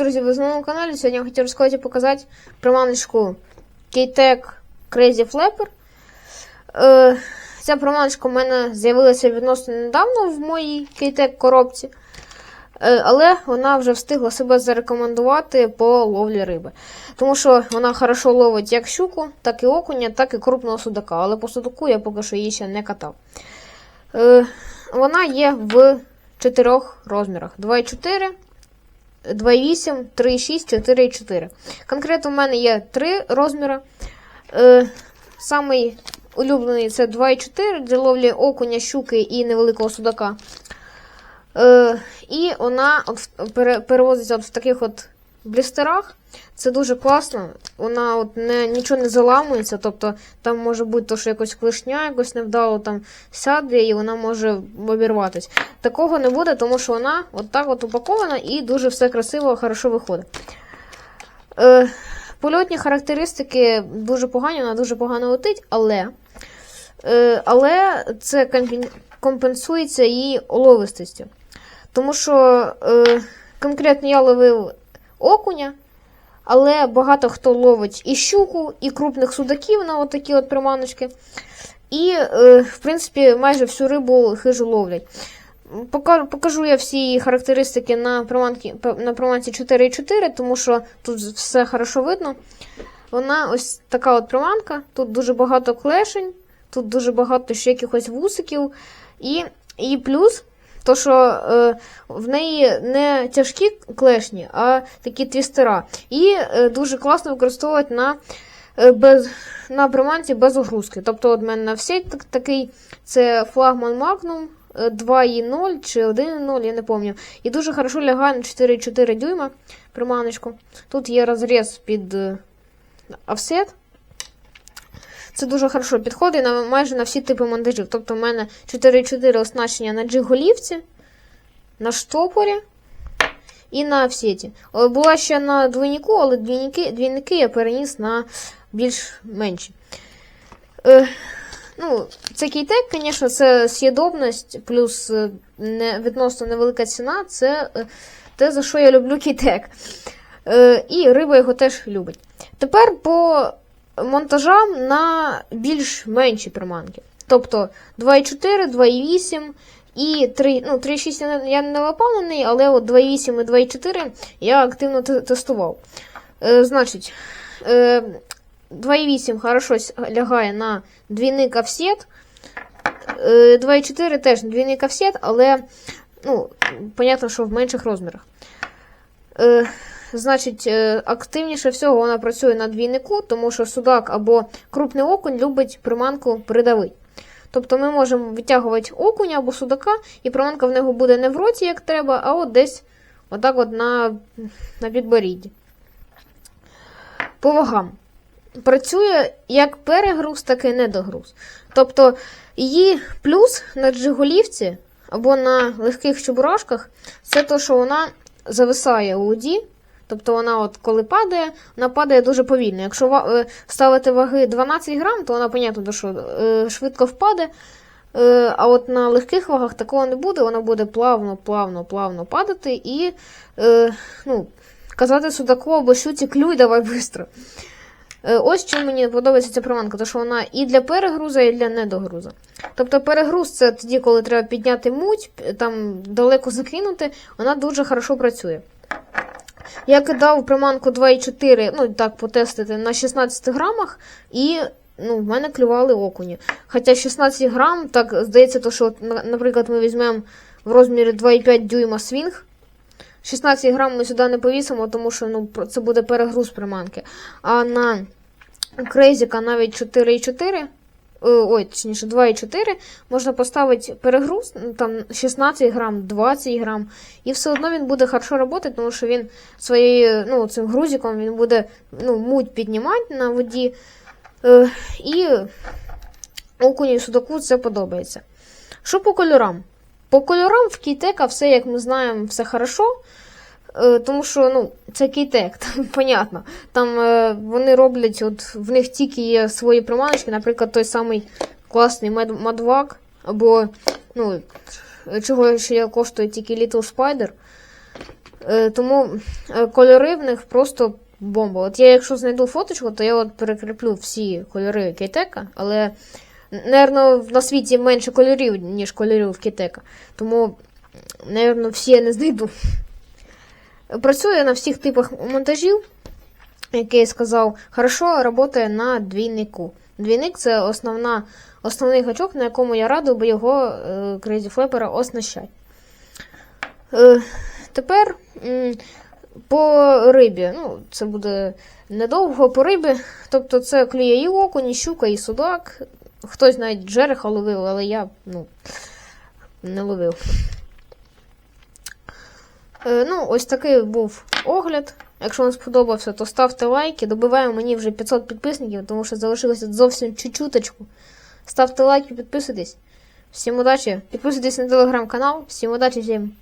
друзі, ви знову на каналі. Сьогодні я хотів розказати і показати приманочку K-Tech Crazy Flapper. Е, ця приманочка у мене з'явилася відносно недавно в моїй K-Tech коробці. Е, але вона вже встигла себе зарекомендувати по ловлі риби. Тому що вона хорошо ловить як щуку, так і окуня, так і крупного судака. Але по судаку я поки що її ще не катав. Е, вона є в чотирьох розмірах: 2,4. 2,8, 3,6, 4,4. Конкретно в мене є три розміри. Е, Самий улюблений це 2,4 для ловлі окуня, щуки і невеликого судака. Е, І вона от пере- перевозиться от в таких от блістерах. Це дуже класно. Вона от не, нічого не заламується. Тобто там може бути то, що якось клешня, якось невдало там сяде, і вона може обірватись. Такого не буде, тому що вона от так от упакована і дуже все красиво, хорошо виходить. Е, польотні характеристики дуже погані, вона дуже погано летить, але, е, але це компенсується її оловистістю. Тому що е, конкретно я ловив окуня, але багато хто ловить і щуку, і крупних судаків на отакі от приманочки. І, е, в принципі, майже всю рибу хижу ловлять. Пока- Покажу я всі характеристики на приманці, на приманці 4.4, тому що тут все хорошо видно. Вона ось така от приманка. Тут дуже багато клешень, тут дуже багато ще якихось вусиків. І, і плюс, то що е, в неї не тяжкі клешні, а такі твістера. І е, дуже класно використовувати на, е, без, на приманці без огрузки. Тобто, от мене на всі так, такий це флагман Magnum. е, 2,0 чи 1,0, я не пам'ятаю. І дуже хорошо лягає на 4,4 дюйма приманочку. Тут є розріз під е, офсет. Це дуже хорошо підходить на майже на всі типи монтажів. Тобто, в мене 4,4 оснащення на джиголівці, на штопорі і на офсеті. Е, Була ще на двійнику, але двійники, двійники я переніс на більш менші. Е, ну, це кейтек, звісно, це съєдобність, плюс е, не, відносно невелика ціна. Це е, те, за що я люблю кейтек. Е, і риба його теж любить. Тепер по монтажам на більш менші приманки. Тобто 2,4, 2,8 і 3, ну, 3,6 я не- напевнений, але от 2,8 і 2,4 я активно тестував. Е, значить, е, 2,8 хорошо лягає на двійник офсет. Е, 2,4 теж двійник офсет, але ну, понятно, що в менших розмірах. Значить, е, активніше всього вона працює на двійнику, тому що судак або крупний окунь любить приманку придавити. Тобто ми можемо витягувати окуня або судака, і приманка в нього буде не в роті, як треба, а от десь отак от на, на підборідді. По вагам. Працює як перегруз, так і недогруз. Тобто її плюс на джиголівці або на легких чебурашках це те, що вона зависає у воді. Тобто вона, от коли падає, вона падає дуже повільно. Якщо е, ставити ваги 12 грам, то вона, понятно, що е, швидко впаде. Е, А от на легких вагах такого не буде, вона буде плавно, плавно, плавно падати і ну, казати судаку або щуці клюй, давай швидко. Ось чим мені подобається ця приманка, тому що вона і для перегруза, і для недогруза. Тобто перегруз це тоді, коли треба підняти муть, там далеко закинути, вона дуже хорошо працює. Я кидав приманку 2,4, ну так потестити на 16 грамах, і ну, в мене клювали окуні. Хоча 16 грам, так здається, то, що, наприклад, ми візьмемо в розмірі 2,5 дюйма свінг. 16 грам ми сюди не повісимо, тому що ну, це буде перегруз приманки. А на крейзіка навіть 4,4, е, ой, точніше 2,4 можна поставити перегруз, там 16 грам, 20 грам, і все одно він буде хорошо працювати, тому що він своєю, ну, цим грузиком він буде ну, муть піднімати на воді. Е, і окуні і судаку це подобається. Що по кольорам? По кольорам в Кейтека все, як ми знаємо, все хорошо. Е, тому що ну, це кейтек, там, понятно. Там е, вони роблять, от в них тільки є свої приманочки, наприклад, той самий класний мадвак, або ну, чого ще коштує тільки Little Spider. Е, тому кольори в них просто бомба. От я, якщо знайду фоточку, то я от перекріплю всі кольори Кейтека, але, напевно, на світі менше кольорів, ніж кольорів Кейтека. Тому, напевно, всі я не знайду. Працює на всіх типах монтажів, як я сказав, хорошо працює на двійнику. Двійник це основна, основний гачок, на якому я радив би його е, Crazy Flapper оснащати. Е, тепер м, по рибі. Ну, це буде недовго по рибі. Тобто це клює і окунь, і щука, і судак. Хтось навіть джереха ловив, але я ну, не ловив. Е, ну, ось такий був огляд. Якщо вам сподобався, то ставте лайки. Добиваємо мені вже 500 підписників, тому що залишилося зовсім чуть-чуточку. Ставте лайки, підписуйтесь. Всім удачі. Підписуйтесь на телеграм-канал. Всім удачі, всім